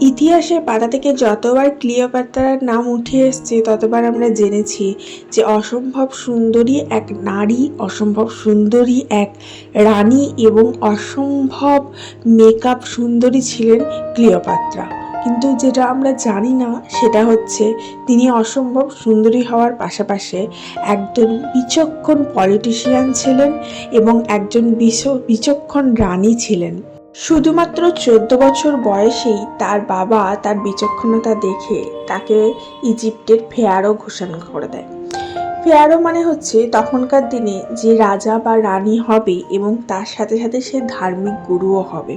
ইতিহাসের পাতা থেকে যতবার ক্লিওপ্যাট্রার নাম উঠে এসছে, ততবার আমরা জেনেছি যে অসম্ভব সুন্দরী এক নারী, অসম্ভব সুন্দরী এক রানী এবং অসম্ভব মেকআপ সুন্দরী ছিলেন ক্লিওপ্যাট্রা কিন্তু যেটা আমরা জানি না, সেটা হচ্ছে তিনি অসম্ভব সুন্দরী হওয়ার পাশাপাশি একজন বিচক্ষণ পলিটিশিয়ান ছিলেন এবং একজন বিচ- বিচক্ষণ রানী ছিলেন। শুধুমাত্র চোদ্দ বছর বয়সেই তার বাবা তার বিচক্ষণতা দেখে তাকে ইজিপ্টের ফেয়ারও ঘোষণা করে দেয়। ফেয়ারও মানে হচ্ছে তখনকার দিনে যে রাজা বা রানী হবে এবং তার সাথে সাথে সে ধার্মিক গুরুও হবে।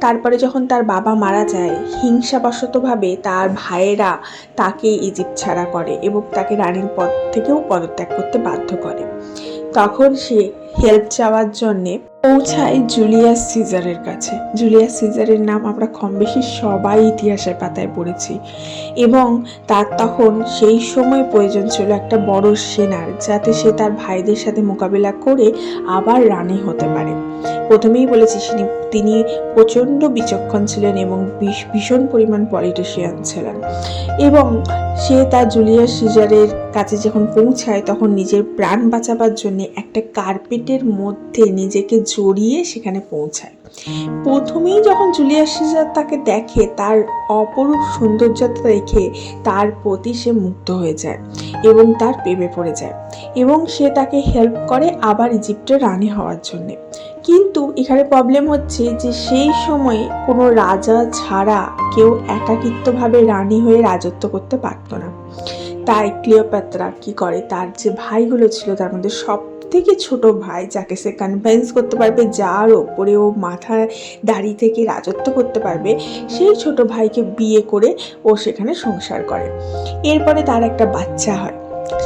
তারপরে যখন তার বাবা মারা যায়, হিংসাবশতভাবে তার ভাইয়েরা তাকে ইজিপ্ট ছাড়া করে এবং তাকে রানীর পদ থেকেও পদত্যাগ করতে বাধ্য করে। তখন সে হেল্প চাওয়ার জন্যে পৌঁছায় জুলিয়াস সিজারের কাছে। জুলিয়াস সিজারের নাম আমরা কম বেশি সবাই ইতিহাসের পাতায় পড়েছি এবং তার তখন সেই সময় প্রয়োজন ছিল একটা বড় সেনার, যাতে সে তার ভাইদের সাথে মোকাবিলা করে আবার রানী হতে পারে। প্রথমেই বলেছি, তিনি প্রচণ্ড বিচক্ষণ ছিলেন এবং ভীষ- ভীষণ পরিমাণ পলিটিশিয়ান ছিলেন। এবং সে তার জুলিয়াস সিজারের কাছে যখন পৌঁছায়, তখন নিজের প্রাণ বাঁচাবার জন্য একটা কার্পেটের মধ্যে নিজেকে জড়িয়ে সেখানে পৌঁছায়। প্রথমেই যখন জুলিয়াস সিজার তাকে দেখে, তার অপরূপ সৌন্দর্যতা দেখে তার প্রতি সে মুগ্ধ হয়ে যায় এবং তার প্রেমে পড়ে যায় এবং সে তাকে হেল্প করে আবার ইজিপ্টের রানী হওয়ার জন্যে। কিন্তু এখানে প্রবলেম হচ্ছে যে সেই সময়ে কোনো রাজা ছাড়া কেউ একাকিত্বভাবে রানী হয়ে রাজত্ব করতে পারতো না। তাই ক্লিওপ্যাত্রা কি করে? তার যে ভাইগুলো ছিল, তার মধ্যে সব থেকে ছোট ভাই যাকে সে কনভিন্স করতে পারবে, যার ওপরে ও মাথা দাড়ি থেকে রাজত্ব করতে পারবে, সেই ছোট ভাইকে বিয়ে করে ও সেখানে সংসার করে। এরপরে তার একটা বাচ্চা হয়।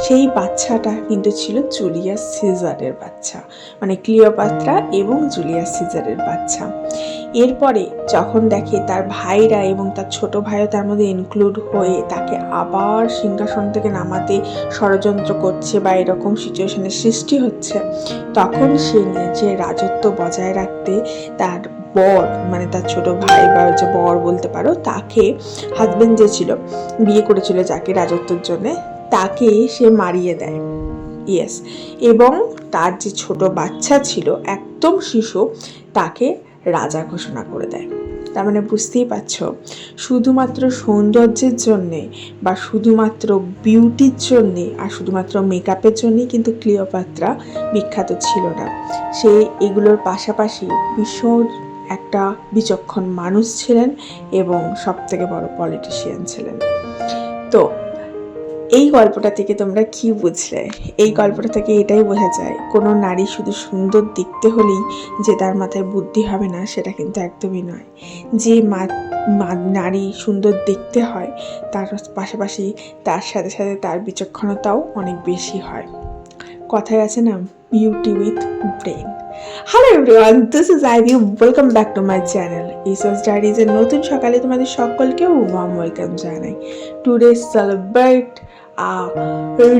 সেই বাচ্চাটা কিন্তু ছিল জুলিয়াস সিজারের বাচ্চা মানে ক্লিওপাত্রা এবং জুলিয়াস সিজারের বাচ্চা। এরপরে যখন দেখে তার ভাইরা এবং তার ছোট ভাইও তার মধ্যে ইনক্লুড হয়ে তাকে আবার সিংহাসন থেকে নামাতে ষড়যন্ত্র করছে বা এরকম সিচুয়েশনের সৃষ্টি হচ্ছে, তখন সে নিজের রাজত্ব বজায় রাখতে তার বর মানে তার ছোট ভাই বা যে বর বলতে পারো, তাকে হাজবেন্ড যে ছিল, বিয়ে করেছিল যাকে রাজত্বের জন্যে। তাকে সে মারিয়ে দেয়। ইয়েস, এবং তার যে ছোট বাচ্চা ছিল, একদম শিশু, তাকে রাজা ঘোষণা করে দেয়। তার মানে বুঝতেই পারছ, শুধুমাত্র সৌন্দর্যের জন্যে বা শুধুমাত্র বিউটির জন্যে আর শুধুমাত্র মেকআপের জন্যেই কিন্তু ক্লিওপাত্রা বিখ্যাত ছিল না। সে এগুলোর পাশাপাশি ভীষণ একটা বিচক্ষণ মানুষ ছিলেন এবং সবথেকে বড় পলিটিশিয়ান ছিলেন। তো এই গল্পটা থেকে তোমরা কি বুঝলে? এই গল্পটা থেকে এটাই বোঝা যায়, কোনো নারী শুধু সুন্দর দেখতে হলেই যে তার মাথায় বুদ্ধি হবে না, সেটা কিন্তু একদমই নয়। যে মা- নারী সুন্দর দেখতে হয়, তার পাশাপাশি তার সাথে সাথে তার বিচক্ষণতাও অনেক বেশি হয়। কথায় আছে না beauty with brain hello everyone this is Ivy welcome back to my channel ইসোস ডায়েরিজের নতুন সকালে তোমাদের সকলকে ওয়াম ওয়েলকাম জানাই। Today celebrate a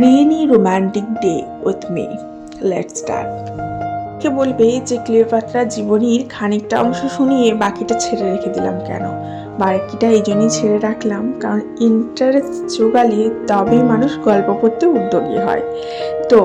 rainy romantic day with me let start কে বলবে যে ক্লিওপাত্রা জীবনীর খানিকটা অংশ শুনিয়ে বাকিটা ছেড়ে রেখে দিলাম কেন? বাকিটা এই জন্যই ছেড়ে রাখলাম, কারণ ইন্টারেস্ট জোগালে তবেই মানুষ গল্প পড়তে উদ্যোগী হয়। তো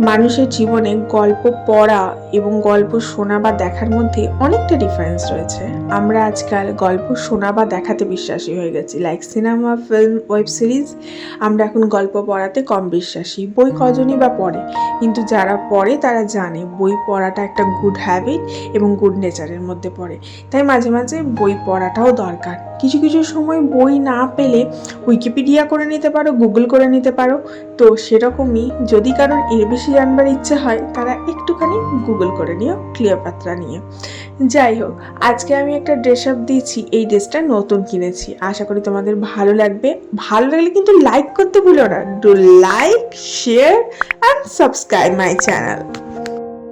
মানুষের জীবনে গল্প পড়া এবং গল্প শোনা বা দেখার মধ্যে অনেকটা ডিফারেন্স রয়েছে। আমরা আজকাল গল্প শোনা বা দেখাতে বিশ্বাসী হয়ে গেছি। Like cinema film web series আমরা এখন গল্প পড়াতে কম বিশ্বাসী। বই কজনই বা পড়ে? কিন্তু যারা পড়ে, তারা জানে বই পড়াটা একটা গুড হ্যাবিট এবং গুড নেচারের মধ্যে পড়ে। তাই মাঝে মাঝে বই পড়াটাও দরকার। কিছু কিছু সময় বই না পেলে উইকিপিডিয়া করে নিতে পারো গুগল করে নিতে পারো। তো সেরকমই যদি কারোর এর বেশি জানবার ইচ্ছে হয়, তারা একটুখানি গুগল করে নিও ক্লিওপাত্রা নিয়ে। যাই হোক, আজকে আমি একটা ড্রেস আপ দিয়েছি, এই ড্রেসটা নতুন কিনেছি। আশা করি তোমাদের ভালো লাগবে। ভালো লাগলে কিন্তু লাইক করতে ভুলো না। Do like share and subscribe my channel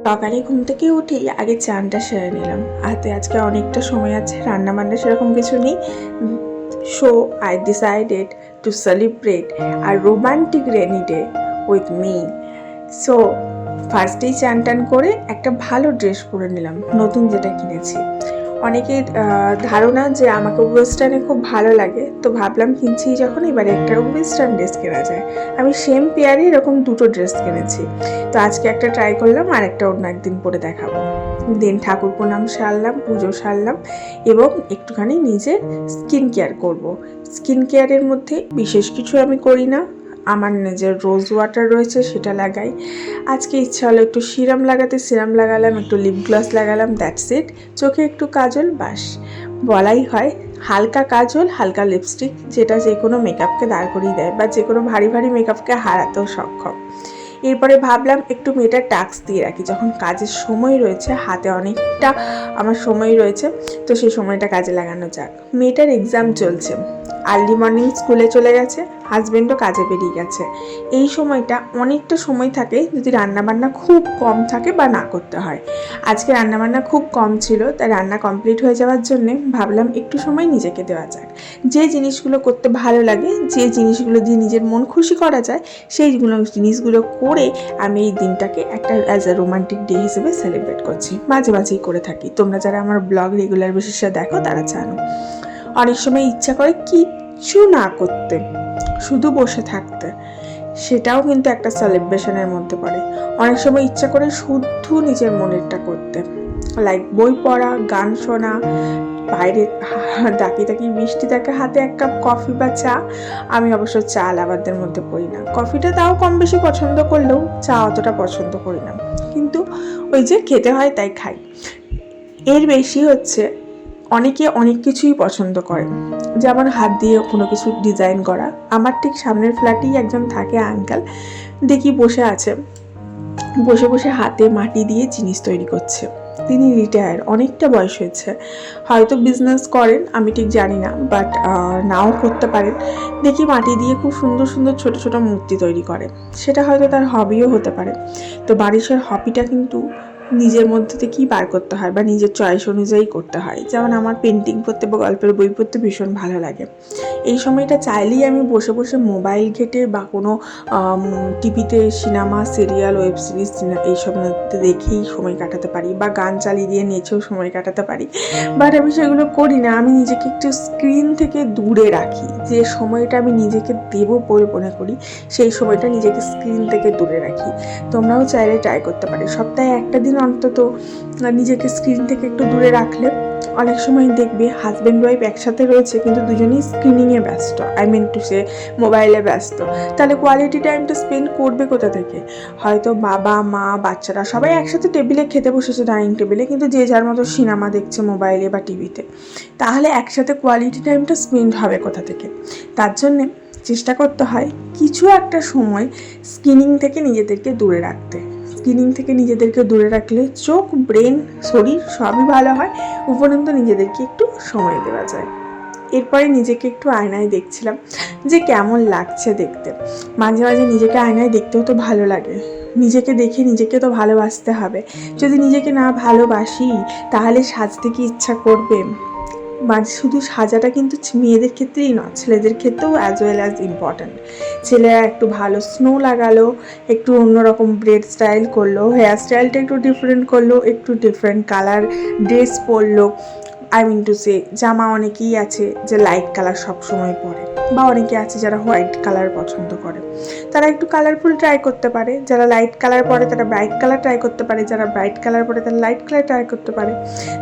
সকালে ঘুম থেকে উঠেই আগে চানটা সেরে নিলাম। হাতে আজকে অনেকটা সময় আছে রান্না বান্না সেরকম কিছু নেই। So I decided to celebrate a romantic rainy day with me so ফার্স্টেই চান টান করে একটা ভালো ড্রেস পরে নিলাম, নতুন যেটা কিনেছি। অনেকের ধারণা যে আমাকে ওয়েস্টার্নে খুব ভালো লাগে। তো ভাবলাম কিনছি যখন এবারে একটা ওয়েস্টার্ন ড্রেস কেনা যায়। আমি সেম পেয়ারে এরকম দুটো ড্রেস কিনেছি। তো আজকে একটা ট্রাই করলাম, আর একটা অন্য একদিন পরে দেখাবো। দেন ঠাকুর প্রণাম সারলাম, পুজো সারলাম এবং একটুখানি নিজের স্কিন কেয়ার করব। স্কিন কেয়ারের মধ্যে বিশেষ কিছু আমি করি না। আমার নিজের রোজ ওয়াটার রয়েছে, সেটা লাগাই। আজকে ইচ্ছা হলো একটু সিরাম লাগাতে, সিরাম লাগালাম, একটু লিপ গ্লস লাগালাম দ্যাটস ইট চোখে একটু কাজল, বাস। বলাই হয়, হালকা কাজল, হালকা লিপস্টিক যেটা যে কোনো মেকআপকে দাঁড় করিয়ে দেয়, বা যে কোনো ভারী ভারী মেকআপকে হারাতেও সক্ষম। এরপরে ভাবলাম একটু মেয়েটার টাস্ক দিয়ে রাখি। যখন কাজের সময় রয়েছে, হাতে অনেকটা আমার সময় রয়েছে, তো সেই সময়টা কাজে লাগানো যাক। মেয়েটার এক্সাম চলছে। আর্লি মর্নিং স্কুলে চলে গেছে হাজব্যান্ডও কাজে বেরিয়ে গেছে। এই সময়টা অনেকটা সময় থাকে যদি রান্নাবান্না খুব কম থাকে বা না করতে হয়। আজকে রান্নাবান্না খুব কম ছিল, তাই রান্না কমপ্লিট হয়ে যাওয়ার জন্যে ভাবলাম একটু সময় নিজেকে দেওয়া যাক। যে জিনিসগুলো করতে ভালো লাগে, যে জিনিসগুলো দিয়ে নিজের মন খুশি করা যায় সেইগুলো জিনিসগুলো করে আমি এই দিনটাকে একটা অ্যাজ আ রোমান্টিক ডে হিসেবে সেলিব্রেট করছি। মাঝে মাঝেই করে থাকি। তোমরা যারা আমার ব্লগ রেগুলার বেসিসে দেখো, তারা জানো। অনেক সময় ইচ্ছা করে কিচ্ছু না করতে, শুধু বসে থাকতে, সেটাও কিন্তু একটা সেলিব্রেশনের মধ্যে পড়ে। অনেক সময় ইচ্ছা করে শুধু নিজের মনেরটা করতে লাইক বই পড়া, গান শোনা বাইরে ডাকি তাকি বৃষ্টি থাকে হাতে এক কাপ কফি বা চা। আমি অবশ্য চা লাভারদের মধ্যে পড়ি না। কফিটা তাও কম বেশি পছন্দ করলেও চা অতটা পছন্দ করি না। কিন্তু ওই যে খেতে হয় তাই খাই। এর বেশি হচ্ছে অনেকে অনেক কিছুই পছন্দ করে। যেমন হাত দিয়ে কোনো কিছু ডিজাইন করা। আমার ঠিক সামনের ফ্ল্যাটেই একজন থাকে আঙ্কেল। দেখি বসে আছে। বসে বসে হাতে মাটি দিয়ে জিনিস তৈরি করছে। তিনি রিটায়ার অনেকটা বয়স হয়েছে। হয়তো বিজনেস করেন, আমি ঠিক জানি না বাট নাও করতে পারেন। দেখি মাটি দিয়ে খুব সুন্দর সুন্দর ছোট ছোট মূর্তি তৈরি করে। সেটা হয়তো তার হবিও হতে পারে। তো বারিশের হবিটা কিন্তু নিজের মধ্যে থেকেই বার করতে হয় বা নিজের চয়েস অনুযায়ী করতে হয়। যেমন আমার পেন্টিং পড়তে বা গল্পের বই পড়তে ভীষণ ভালো লাগে। এই সময়টা চাইলেই আমি বসে বসে মোবাইল ঘেটে বা কোনো টিভিতে সিনেমা সিরিয়াল ওয়েব সিরিজ এইসব দেখেই সময় কাটাতে পারি বা গান চালিয়ে দিয়ে নেচেও সময় কাটাতে পারি। বাট আমি সেগুলো করি না, আমি নিজেকে একটু স্ক্রিন থেকে দূরে রাখি। যে সময়টা আমি নিজেকে দেবো বলে মনে করি, সেই সময়টা নিজেকে স্ক্রিন থেকে দূরে রাখি। তোমরাও চাইলে ট্রাই করতে পারো। সপ্তাহে একটা দিন অন্তত নিজেকে স্ক্রিন থেকে একটু দূরে রাখলে অনেক সময় দেখবে হাজব্যান্ড ওয়াইফ একসাথে রয়েছে, কিন্তু দুজনেই স্ক্রিনিংয়ে ব্যস্ত আই মিন টু সে মোবাইলে ব্যস্ত। তাহলে কোয়ালিটি টাইমটা স্পেন্ড করবে কোথা থেকে? হয়তো বাবা, মা, বাচ্চারা সবাই একসাথে টেবিলে খেতে বসেছে ডাইনিং টেবিলে কিন্তু যে যার মতো সিনেমা দেখছে মোবাইলে বা টিভিতে তাহলে একসাথে কোয়ালিটি টাইমটা স্পেন্ড হবে কোথা থেকে? তার জন্যে চেষ্টা করতে হয় কিছু একটা সময় স্ক্রিনিং থেকে নিজেদেরকে দূরে রাখতে। স্কিনিং থেকে নিজেদেরকে দূরে রাখলে চোখ, ব্রেন, শরীর সবই ভালো হয়। উপরন্ত নিজেদেরকে একটু সময় দেওয়া যায়। এরপরে নিজেকে একটু আয়নায় দেখছিলাম যে কেমন লাগছে দেখতে। মাঝে মাঝে নিজেকে আয়নায় দেখতেও তো ভালো লাগে। নিজেকে দেখে নিজেকে তো ভালোবাসতে হবে। যদি নিজেকে না ভালোবাসি, তাহলে সাজতে কি ইচ্ছা করবে? মানে শুধু সাজাটা কিন্তু মেয়েদের ক্ষেত্রেই নয়, ছেলেদের ক্ষেত্রেও অ্যাজ ওয়েল অ্যাজ ইম্পর্ট্যান্ট ছেলেরা একটু ভালো স্নো লাগালো, একটু অন্যরকম ব্রেড স্টাইল করল হেয়ার স্টাইলটা একটু ডিফারেন্ট করল, একটু ডিফারেন্ট কালার ড্রেস পরলো। আই মিন টু সে জামা অনেকেই আছে যে লাইট কালার সবসময় পরে, বা অনেকে আছে যারা হোয়াইট কালার পছন্দ করে। তারা একটু কালারফুল ট্রাই করতে পারে, যারা লাইট কালার পরে, তারা ব্রাইট কালার ট্রাই করতে পারে, যারা ব্রাইট কালার পরে, তারা লাইট কালার ট্রাই করতে পারে।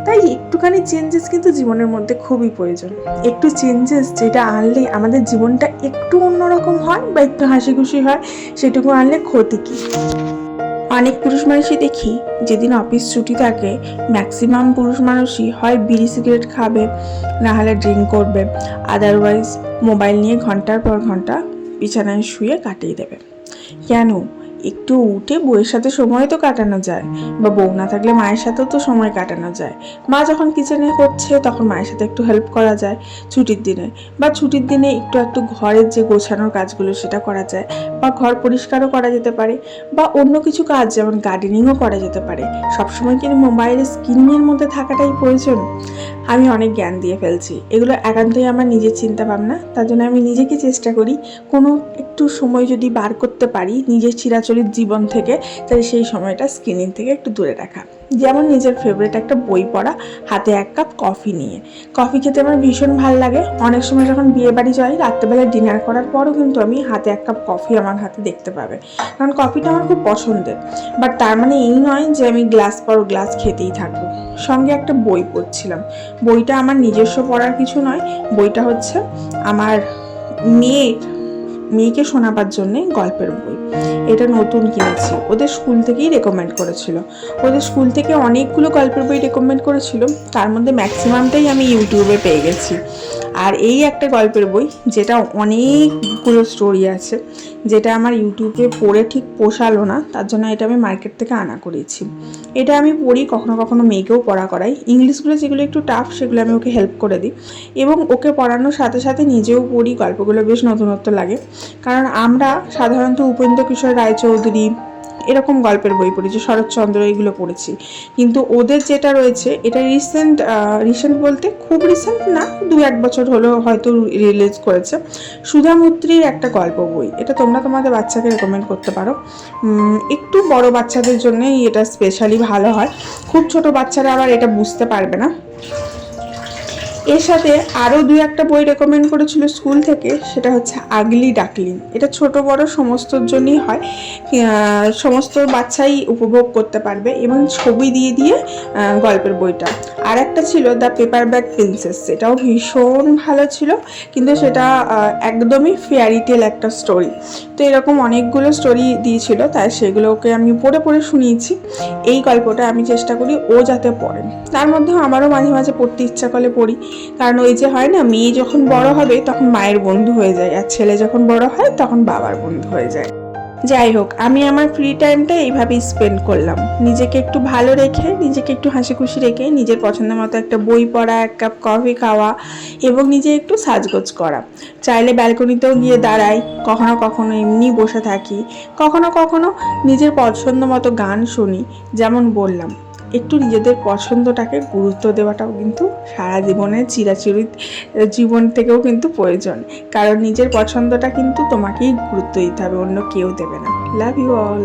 তাই একটুখানি চেঞ্জেস কিন্তু জীবনের মধ্যে খুবই প্রয়োজন। একটু চেঞ্জেস যেটা আনলে আমাদের জীবনটা একটু অন্যরকম হয়, বা একটু হাসি খুশি হয়, সেটুকু আনলে ক্ষতি কী? অনেক পুরুষ মানুষই দেখি যেদিন অফিস ছুটি থাকে ম্যাক্সিমাম পুরুষ মানুষই হয় বিড়ি সিগারেট খাবে না হলে ড্রিঙ্ক করবে। আদারওয়াইজ মোবাইল নিয়ে ঘণ্টার পর ঘণ্টা বিছানায় শুয়ে কাটিয়ে দেবে। কেন? একটু উঠে বউয়ের সাথে সময় তো কাটানো যায় বা বউ না থাকলে মায়ের সাথেও তো সময় কাটানো যায়। মা যখন কিচেনে হচ্ছে তখন মায়ের সাথে একটু হেল্প করা যায় ছুটির দিনে বা ছুটির দিনে একটু একটু ঘরের যে গোছানোর কাজগুলো সেটা করা যায় বা ঘর পরিষ্কারও করা যেতে পারে বা অন্য কিছু কাজ যেমন গার্ডেনিংও করা যেতে পারে। সবসময় কিন্তু মোবাইলের স্ক্রিনের মধ্যে থাকাটাই প্রয়োজন? আমি অনেক জ্ঞান দিয়ে ফেলছি। এগুলো একান্তই আমার নিজের চিন্তা ভাবনা। তার জন্য আমি নিজেকে চেষ্টা করি কোনো একটু সময় যদি বার করতে পারি, নিজের চিরাচরিত বাস্তরিক জীবন থেকে তাই সেই সময়টা স্ক্রিনিং থেকে একটু দূরে রাখা। যেমন নিজের ফেভারিট একটা বই পড়া, হাতে এক কাপ কফি নিয়ে। কফি খেতে আমার ভীষণ ভালো লাগে। অনেক সময় যখন বিয়ে বাড়ি যাই রাত্রেবেলা ডিনার করার পরও কিন্তু আমি হাতে এক কাপ কফি আমার হাতে দেখতে পাবে। কারণ কফিটা আমার খুব পছন্দের। বাট তার মানে এই নয় যে আমি গ্লাস পর গ্লাস খেতেই থাকব। সঙ্গে একটা বই পড়ছিলাম। বইটা আমার নিজস্ব পড়ার কিছু নয়। বইটা হচ্ছে আমার মেয়ের মেয়েকে শোনাবার জন্যে গল্পের বই। এটা নতুন কিনেছি। ওদের স্কুল থেকেই রেকমেন্ড করেছিল। ওদের স্কুল থেকে অনেকগুলো গল্পের বই রেকমেন্ড করেছিল। তার মধ্যে ম্যাক্সিমামটাই আমি ইউটিউবে পেয়ে গেছি। আর এই একটা গল্পের বই যেটা অনেকগুলো স্টোরি আছে, যেটা আমার ইউটিউবে পড়ে ঠিক পোষালো না, তার জন্য এটা আমি মার্কেট থেকে আনা করেছি। এটা আমি পড়ি কখনো কখনো মেয়েকেও পড়া করাই। ইংলিশগুলো যেগুলো একটু টাফ সেগুলো আমি ওকে হেল্প করে দিই। এবং ওকে পড়ানোর সাথে সাথে নিজেও পড়ি, গল্পগুলো বেশ নতুনত্ব লাগে। কারণ আমরা সাধারণত উপেন্দ্র কিশোর রায়চৌধুরী এরকম গল্পের বই পড়েছি শরৎচন্দ্র এগুলো পড়েছি। কিন্তু ওদের যেটা রয়েছে, এটা রিসেন্ট রিসেন্ট বলতে খুব রিসেন্ট না, দু এক বছর হলো হয়তো রিলিজ করেছে। সুধামূর্তির একটা গল্প বই, এটা তোমরা তোমাদের বাচ্চাকে রেকমেন্ড করতে পারো। একটু বড় বাচ্চাদের জন্যই এটা স্পেশালি ভালো হয়। খুব ছোট বাচ্চারা আবার এটা বুঝতে পারবে না। এর সাথে আরও দু একটা বই রেকমেন্ড করেছিল স্কুল থেকে, সেটা হচ্ছে আগলি ডাকলিন। এটা ছোট বড় সমস্তর জন্যই হয়। সমস্ত বাচ্চাই উপভোগ করতে পারবে এবং ছবি দিয়ে দিয়ে গল্পের বইটা। আর একটা ছিল দ্য পেপার ব্যাগ প্রিন্সেস, সেটাও ভীষণ ভালো ছিল, কিন্তু সেটা একদমই ফেয়ারি টেল একটা স্টোরি তো এরকম অনেকগুলো স্টোরি দিয়েছিল, তাই সেগুলোকে আমি পড়ে পড়ে শুনিয়েছি। এই গল্পটা আমি চেষ্টা করি ও যাতে পড়ে। তার মধ্যেও আমারও মাঝে মাঝে পড়তে ইচ্ছা করলে পড়ি। কারণ ওই যে হয় না, মেয়ে যখন বড় হবে তখন মায়ের বন্ধু হয়ে যায় আর ছেলে যখন বড় হয় তখন বাবার বন্ধু হয়ে যায়। যাই হোক, আমি আমার ফ্রি টাইমটা এইভাবেই স্পেন্ড করলাম। নিজেকে একটু ভালো রেখে, নিজেকে একটু হাসি খুশি রেখে, নিজের পছন্দ মতো একটা বই পড়া, এক কাপ কফি খাওয়া এবং নিজে একটু সাজগোজ করা। চাইলে ব্যালকনিতেও গিয়ে দাঁড়াই, কখনো কখনো এমনি বসে থাকি, কখনো কখনো নিজের পছন্দ মতো গান শুনি, যেমন বললাম। একটু নিজেদের পছন্দটাকে গুরুত্ব দেওয়াটাও কিন্তু সারা জীবনে চিরাচরিত জীবন থেকেও কিন্তু প্রয়োজন। কারণ নিজের পছন্দটা কিন্তু তোমাকেই গুরুত্ব দিতে হবে, অন্য কেউ দেবে না। Love you all